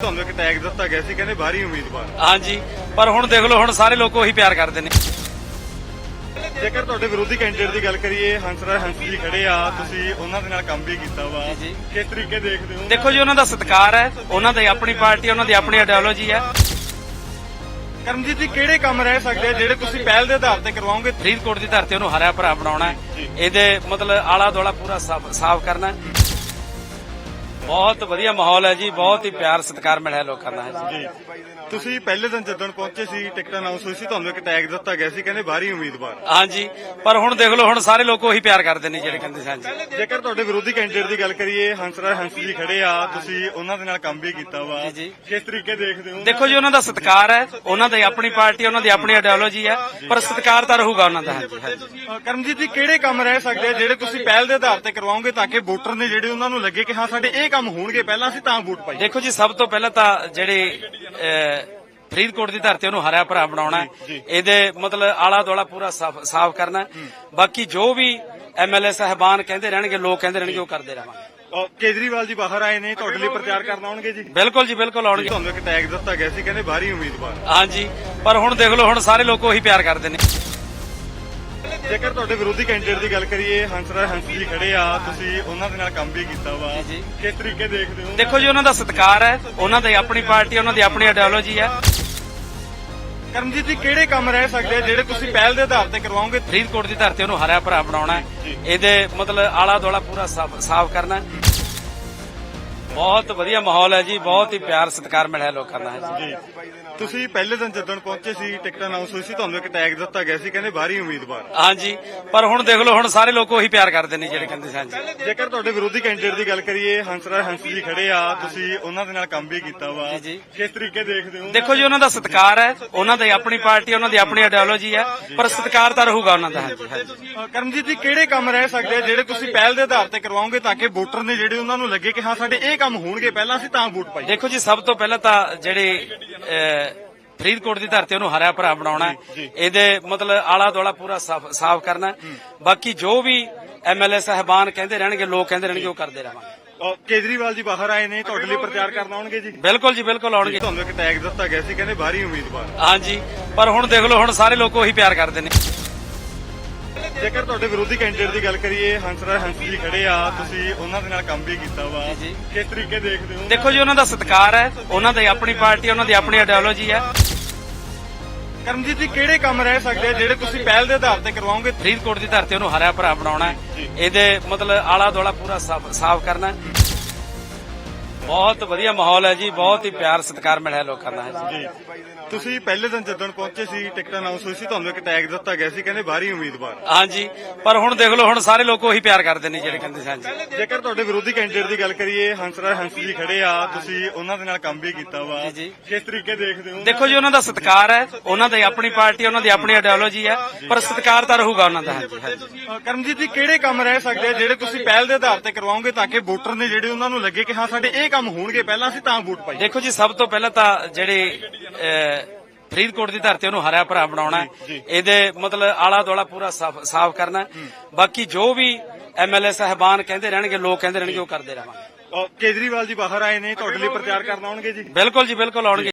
ਤੁਹਾਨੂੰ ਇੱਕ ਟੈਗ ਦਿੱਤਾ ਗਿਆ ਸੀ ਕਹਿੰਦੇ ਬਾਹਰੀ ਉਮੀਦਵਾਰ। ਹਾਂਜੀ ਪਰ ਹੁਣ ਦੇਖ ਲਓ ਹੁਣ ਸਾਰੇ ਲੋਕ ਉਹੀ ਪਿਆਰ ਕਰਦੇ ਨੇ। ਜੇਕਰ ਤੁਹਾਡੇ ਵਿਰੋਧੀ ਕੈਂਡੀਡੇਟ ਦੀ ਗੱਲ ਕਰੀਏ ਹੰਸਰਾਜ ਹੰਸ ਜੀ ਖੜੇ ਆ ਤੁਸੀਂ ਉਹਨਾਂ ਦੇ ਨਾਲ ਕੰਮ ਵੀ ਕੀਤਾ ਵਾ। ਜੀ, ਜੀ। ਕਿਸ ਤਰੀਕੇ ਦੇਖਦੇ ਹੋ? ਦੇਖੋ ਜੀ ਉਹਨਾਂ ਦਾ ਸਤਿਕਾਰ ਹੈ ਉਹਨਾਂ ਦੀ ਆਪਣੀ ਪਾਰਟੀ ਉਹਨਾਂ ਦੀ ਆਪਣੀ ਆਈਡੀਓਲੋਜੀ ਹੈ। ਕਰਮਜੀਤ ਜੀ ਕਿਹੜੇ ਕੰਮ ਰਹਿ ਸਕਦੇ ਆ ਜਿਹੜੇ ਤੁਸੀਂ ਪਹਿਲ ਦੇ ਆਧਾਰ ਤੇ ਕਰਵਾਓਗੇ? ਫਰੀਦਕੋਟ ਦੀ ਧਰਤੀ ਉਹਨੂੰ ਹਰਿਆ ਭਰਾ ਬਣਾਉਣਾ ਹੈ। ਇਹਦੇ ਮਤਲਬ ਆਲਾ ਦੁਆਲਾ ਪੂਰਾ ਸਾਫ਼ ਸਾਫ਼ ਕਰਨਾ ਹੈ। ਬਹੁਤ ਵਧੀਆ ਮਾਹੌਲ ਹੈ ਜੀ ਬਹੁਤ ਹੀ ਪਿਆਰ ਸਤਿਕਾਰ ਮਿਲਿਆ ਲੋਕਾਂ ਦਾ ਜੀ। ਜੀ। ਤੁਸੀਂ ਪਹਿਲੇ ਦਿਨ ਜਦੋਂ ਪਹੁੰਚੇ ਸੀ ਟਿਕਟ ਅਨਾਉਂਸ ਹੋਈ ਸੀ ਤੁਹਾਨੂੰ ਇੱਕ ਟੈਗ ਦਿੱਤਾ ਗਿਆ ਸੀ ਕਹਿੰਦੇ ਬਾਹਰੀ ਉਮੀਦਵਾਰ। ਹਾਂਜੀ ਪਰ ਹੁਣ ਦੇਖ ਲਓ ਹੁਣ ਸਾਰੇ ਲੋਕ ਉਹੀ ਪਿਆਰ ਕਰਦੇ ਨੇ ਜਿਹੜੇ ਕਹਿੰਦੇ ਸੀ ਹਾਂਜੀ। ਜੇਕਰ ਤੁਹਾਡੇ ਵਿਰੋਧੀ ਕੈਂਡੀਡੇਟ ਦੀ ਗੱਲ ਕਰੀਏ ਹੰਸਰਾਜ ਹੰਸ ਜੀ ਖੜੇ ਆ ਤੁਸੀਂ ਉਹਨਾਂ ਦੇ ਨਾਲ ਕੰਮ ਵੀ ਕੀਤਾ ਵਾ। ਜੀ, ਜੀ। ਕਿਸ ਤਰੀਕੇ ਦੇਖਦੇ ਹੋ? ਦੇਖੋ ਜੀ ਉਹਨਾਂ ਦਾ ਸਤਿਕਾਰ ਹੈ ਉਹਨਾਂ ਦੀ ਆਪਣੀ ਪਾਰਟੀ ਉਹਨਾਂ ਦੀ ਆਪਣੀ ਆਈਡੀਓਲੋਜੀ ਹੈ ਪਰ ਸਤਿਕਾਰ ਤਾਂ ਰਹੂਗਾ ਉਹਨਾਂ ਦਾ ਕਰਮਜੀਤ ਜੀ ਕਿਹੜੇ ਕੰਮ ਰਹਿ ਸਕਦੇ ਜਿਹੜੇ ਤੁਸੀਂ ਪਹਿਲ ਦੇ ਆਧਾਰ ਤੇ ਕਰਵਾਓਗੇ ਤਾਂ ਕਿ ਵੋਟਰ ਨੇ ਜਿਹੜੇ ਉਹਨਾਂ ਨੂੰ ਲੱਗੇ ਕਿ ਹਾਂ ਸਾਡੇ ਇਹ ਕੰਮ ਹੋਣਗੇ ਪਹਿਲਾਂ ਅਸੀਂ ਤਾਂ ਵੋਟ ਪਾਈ। ਦੇਖੋ ਜੀ ਸਭ ਤੋਂ ਪਹਿਲਾਂ ਤਾਂ ਜਿਹੜੇ ਫਰੀਦਕੋਟ ਦੀ ਧਰਤੀ ਉਹਨੂੰ ਹਰਿਆ ਭਰਾ ਬਣਾਉਣਾ ਇਹਦੇ ਮਤਲਬ ਆਲਾ ਦੁਆਲਾ ਪੂਰਾ ਸਾਫ਼ ਕਰਨਾ। ਬਾਕੀ ਜੋ ਵੀ ਐਮਐਲਏ ਸਹਿਬਾਨ ਕਹਿੰਦੇ ਰਹਿਣਗੇ ਲੋਕ ਕਹਿੰਦੇ ਰਹਿਣਗੇ ਉਹ ਕਰਦੇ ਰਹਾਂਗੇ। ਅ, ਕੇਜਰੀਵਾਲ ਜੀ ਬਾਹਰ ਆਏ ਨੇ ਤੁਹਾਡੇ ਲਈ ਪ੍ਰਚਾਰ ਕਰਨ ਆਉਣਗੇ ਜੀ? ਬਿਲਕੁਲ ਜੀ ਬਿਲਕੁਲ ਆਉਣਗੇ। ਤੁਹਾਨੂੰ ਇੱਕ ਟੈਗ ਦਿੱਤਾ ਗਿਆ ਸੀ ਕਹਿੰਦੇ ਬਾਹਰੀ ਉਮੀਦਵਾਰ। ਹਾਂਜੀ ਪਰ ਹੁਣ ਦੇਖ ਲਓ ਹੁਣ ਸਾਰੇ ਲੋਕ ਉਹੀ ਪਿਆਰ ਕਰਦੇ ਨੇ। ਜੇਕਰ ਤੁਹਾਡੇ ਵਿਰੋਧੀ ਕੈਂਡੀਡੇਟ ਦੀ ਗੱਲ ਕਰੀਏ ਹੰਸਰਾਜ ਹੰਸ ਜੀ ਖੜੇ ਆ ਤੁਸੀਂ ਉਹਨਾਂ ਦੇ ਨਾਲ ਕੰਮ ਵੀ ਕੀਤਾ ਵਾ। ਜੀ। ਕਿਸ ਤਰੀਕੇ ਦੇਖਦੇ ਹੋ? ਦੇਖੋ ਜੀ ਉਹਨਾਂ ਦਾ ਸਤਿਕਾਰ ਹੈ ਉਹਨਾਂ ਦੀ ਆਪਣੀ ਪਾਰਟੀ ਉਹਨਾਂ ਦੀ ਆਪਣੀ ਆਈਡੀਓਲੋਜੀ ਹੈ। ਕਰਮਜੀਤ ਜੀ ਕਿਹੜੇ ਕੰਮ ਰਹਿ ਸਕਦੇ ਆ ਜਿਹੜੇ ਤੁਸੀਂ ਪਹਿਲ ਦੇ ਆਧਾਰ ਤੇ ਕਰਵਾਓਗੇ? ਫਰੀਦਕੋਟ ਦੀ ਧਰਤੀ ਉਹਨੂੰ ਹਰਿਆ ਭਰਾ ਬਣਾਉਣਾ ਹੈ। ਇਹਦੇ ਮਤਲਬ ਆਲਾ ਦੁਆਲਾ ਪੂਰਾ ਸਾਫ਼ ਸਾਫ਼ ਕਰਨਾ ਹੈ। ਬਹੁਤ ਵਧੀਆ ਮਾਹੌਲ ਹੈ ਜੀ ਬਹੁਤ ਹੀ ਪਿਆਰ ਸਤਿਕਾਰ ਮਿਲਿਆ ਲੋਕਾਂ ਦਾ। ਜੀ। ਜੀ ਤੁਸੀਂ ਪਹਿਲੇ ਦਿਨ ਜਦੋਂ ਪਹੁੰਚੇ ਸੀ ਟਿਕਟ ਅਨਾਉਂਸ ਹੋਈ ਸੀ ਤੁਹਾਨੂੰ ਇੱਕ ਟੈਗ ਦਿੱਤਾ ਗਿਆ ਸੀ ਕਹਿੰਦੇ ਬਾਹਰੀ ਉਮੀਦਵਾਰ। ਹਾਂਜੀ ਪਰ ਹੁਣ ਦੇਖ ਲਓ ਹੁਣ ਸਾਰੇ ਲੋਕ ਉਹੀ ਪਿਆਰ ਕਰਦੇ ਨੇ ਜਿਹੜੇ ਕਹਿੰਦੇ ਸੀ ਹਾਂਜੀ। ਜੇਕਰ ਤੁਹਾਡੇ ਵਿਰੋਧੀ ਕੈਂਡੀਡੇਟ ਦੀ ਗੱਲ ਕਰੀਏ ਹੰਸਰਾਜ ਹੰਸ ਜੀ ਖੜੇ ਆ ਤੁਸੀਂ ਉਹਨਾਂ ਦੇ ਨਾਲ ਕੰਮ ਵੀ ਕੀਤਾ ਵਾ। ਜੀ, ਜੀ। ਕਿਸ ਤਰੀਕੇ ਦੇਖਦੇ ਹੋ? ਦੇਖੋ ਜੀ ਉਹਨਾਂ ਦਾ ਸਤਿਕਾਰ ਹੈ ਉਹਨਾਂ ਦੀ ਆਪਣੀ ਪਾਰਟੀ ਉਹਨਾਂ ਦੀ ਆਪਣੀ ਆਈਡੀਓਲੋਜੀ ਹੈ ਪਰ ਸਤਿਕਾਰ ਤਾਂ ਰਹੂਗਾ ਉਹਨਾਂ ਦਾ ਹਾਂਜੀ ਹਾਂਜੀ। ਅ, ਕਰਮਜੀਤ ਜੀ ਕਿਹੜੇ ਕੰਮ ਰਹਿ ਸਕਦੇ ਆ ਜਿਹੜੇ ਤੁਸੀਂ ਪਹਿਲ ਦੇ ਆਧਾਰ ਤੇ ਕਰਵਾਓਗੇ ਤਾਂ ਕਿ ਵੋਟਰ ਨੇ ਜਿਹੜੇ ਉਹਨਾਂ ਨੂੰ ਲੱਗੇ ਕਿ ਹਾਂ ਸਾਡੇ ਇਹ ਕੰਮ ਹੋਣਗੇ ਪਹਿਲਾਂ ਅਸੀਂ ਤਾਂ ਵੋਟ ਪਾਈ। ਦੇਖੋ ਜੀ ਸਭ ਤੋਂ ਪਹਿਲਾਂ ਤਾਂ ਜਿਹੜੇ ਫਰੀਦਕੋਟ ਦੀ ਧਰਤੀ ਉਹਨੂੰ ਹਰਿਆ ਭਰਾ ਬਣਾਉਣਾ ਇਹਦੇ ਮਤਲਬ ਆਲਾ ਦੁਆਲਾ ਪੂਰਾ ਸਾਫ਼ ਕਰਨਾ। ਬਾਕੀ ਜੋ ਵੀ ਐਮਐਲਏ ਸਹਿਬਾਨ ਕਹਿੰਦੇ ਰਹਿਣਗੇ ਲੋਕ ਕਹਿੰਦੇ ਰਹਿਣਗੇ ਉਹ ਕਰਦੇ ਰਹਾਂਗੇ। ਕੇਜਰੀਵਾਲ ਜੀ ਬਾਹਰ ਆਏ ਨੇ ਤੁਹਾਡੇ ਲਈ ਪ੍ਰਚਾਰ ਕਰਨ ਆਉਣਗੇ ਜੀ। ਬਿਲਕੁਲ ਜੀ ਬਿਲਕੁਲ ਆਉਣਗੇ। ਤੁਹਾਨੂੰ ਇੱਕ ਟੈਗ ਦਿੱਤਾ ਗਿਆ ਸੀ ਕਹਿੰਦੇ ਬਾਹਰੀ ਉਮੀਦਵਾਰ। ਹਾਂਜੀ ਪਰ ਹੁਣ ਦੇਖ ਲਓ ਹੁਣ ਸਾਰੇ ਲੋਕ ਉਹੀ ਪਿਆਰ ਕਰਦੇ ਨੇ। ਜੇਕਰ ਤੁਹਾਡੇ ਵਿਰੋਧੀ ਕੈਂਡੀਡੇਟ ਦੀ ਗੱਲ ਕਰੀਏ ਹੰਸਰਾਜ ਹੰਸ ਜੀ ਖੜੇ ਆ ਤੁਸੀਂ ਉਹਨਾਂ ਦੇ ਨਾਲ ਕੰਮ ਵੀ ਕੀਤਾ ਵਾ। ਕਿਸ ਤਰੀਕੇ ਦੇਖਦੇ ਹੋ? ਦੇਖੋ ਜੀ ਉਹਨਾਂ ਦਾ ਸਤਿਕਾਰ ਹੈ ਉਹਨਾਂ ਦੀ ਆਪਣੀ ਪਾਰਟੀ ਉਹਨਾਂ ਦੀ ਆਪਣੀ ਆਈਡੀਓਲੋਜੀ ਹੈ। ਕਰਮਜੀਤ ਜੀ ਕਿਹੜੇ ਕੰਮ ਰਹਿ ਸਕਦੇ ਜਿਹੜੇ ਤੁਸੀਂ ਪਹਿਲ ਦੇ ਆਧਾਰ ਤੇ ਕਰਵਾਓਗੇ? ਫਰੀਦਕੋਟ ਦੀ ਧਰਤੀ ਉਹਨੂੰ ਹਰਿਆ ਭਰਾ ਬਣਾਉਣਾ ਇਹਦੇ ਮਤਲਬ ਆਲਾ ਦੁਆਲਾ ਪੂਰਾ ਸਾਫ਼ ਕਰਨਾ। ਬਹੁਤ ਵਧੀਆ ਮਾਹੌਲ ਹੈ ਜੀ ਬਹੁਤ ਹੀ ਪਿਆਰ ਸਤਿਕਾਰ ਮਿਲਿਆ ਲੋਕਾਂ ਦਾ ਜੀ। ਤੁਸੀਂ ਪਹਿਲੇ ਦਿਨ ਜਦੋਂ ਪਹੁੰਚੇ ਸੀ ਟਿਕਟ ਅਨਾਉਂਸ ਹੋਈ ਸੀ ਤੁਹਾਨੂੰ ਇੱਕ ਟੈਗ ਦਿੱਤਾ ਗਿਆ ਸੀ ਕਹਿੰਦੇ ਬਾਹਰੀ ਉਮੀਦਵਾਰ। ਹਾਂਜੀ ਪਰ ਹੁਣ ਦੇਖ ਲਓ ਹੁਣ ਸਾਰੇ ਲੋਕ ਉਹੀ ਪਿਆਰ ਕਰਦੇ ਨੇ ਜਿਹੜੇ ਕਹਿੰਦੇ ਸੀ ਹਾਂਜੀ। ਜੇਕਰ ਤੁਹਾਡੇ ਵਿਰੋਧੀ ਕੈਂਡੀਡੇਟ ਦੀ ਗੱਲ ਕਰੀਏ ਹੰਸਰਾਜ ਹੰਸ ਜੀ ਖੜੇ ਆ ਤੁਸੀਂ ਉਹਨਾਂ ਦੇ ਨਾਲ ਕੰਮ ਵੀ ਕੀਤਾ ਵਾ। ਕਿਸ ਤਰੀਕੇ ਦੇਖਦੇ ਹੋ? ਦੇਖੋ ਜੀ ਉਹਨਾਂ ਦਾ ਸਤਿਕਾਰ ਹੈ ਉਹਨਾਂ ਦੀ ਆਪਣੀ ਪਾਰਟੀ ਉਹਨਾਂ ਦੀ ਆਪਣੀ ਆਈਡੀਓਲੋਜੀ ਹੈ ਪਰ ਸਤਿਕਾਰ ਤਾਂ ਰਹੂਗਾ ਉਹਨਾਂ ਦਾ ਕਰਮਜੀਤ ਜੀ ਕਿਹੜੇ ਕੰਮ ਰਹਿ ਸਕਦੇ ਜਿਹੜੇ ਤੁਸੀਂ ਪਹਿਲ ਦੇ ਆਧਾਰ ਤੇ ਕਰਵਾਓਗੇ ਤਾਂ ਕਿ ਵੋਟਰ ਨੇ ਜਿਹੜੇ ਉਹਨਾਂ ਨੂੰ ਲੱਗੇ ਕਿ ਹਾਂ ਸਾਡੇ ਇਹ ਕੰਮ ਹੋਣਗੇ ਪਹਿਲਾਂ ਅਸੀਂ ਤਾਂ ਵੋਟ ਪਾਈ। ਦੇਖੋ ਜੀ ਸਭ ਤੋਂ ਪਹਿਲਾਂ ਤਾਂ ਜਿਹੜੇ ਫਰੀਦਕੋਟ ਦੀ ਧਰਤੀ ਉਹਨੂੰ ਹਰਿਆ ਭਰਾ ਬਣਾਉਣਾ ਇਹਦੇ ਮਤਲਬ ਆਲਾ ਦੁਆਲਾ ਪੂਰਾ ਸਾਫ਼ ਕਰਨਾ। ਬਾਕੀ ਜੋ ਵੀ ਐਮਐਲਏ ਸਹਿਬਾਨ ਕਹਿੰਦੇ ਰਹਿਣਗੇ ਲੋਕ ਕਹਿੰਦੇ ਰਹਿਣਗੇ ਉਹ ਕਰਦੇ ਰਹਾਂਗੇ। ਅ, ਕੇਜਰੀਵਾਲ ਜੀ ਬਾਹਰ ਆਏ ਨੇ ਤੁਹਾਡੇ ਲਈ ਪ੍ਰਚਾਰ ਕਰਨ ਆਉਣਗੇ ਜੀ। ਬਿਲਕੁਲ ਜੀ ਬਿਲਕੁਲ ਆਉਣਗੇ।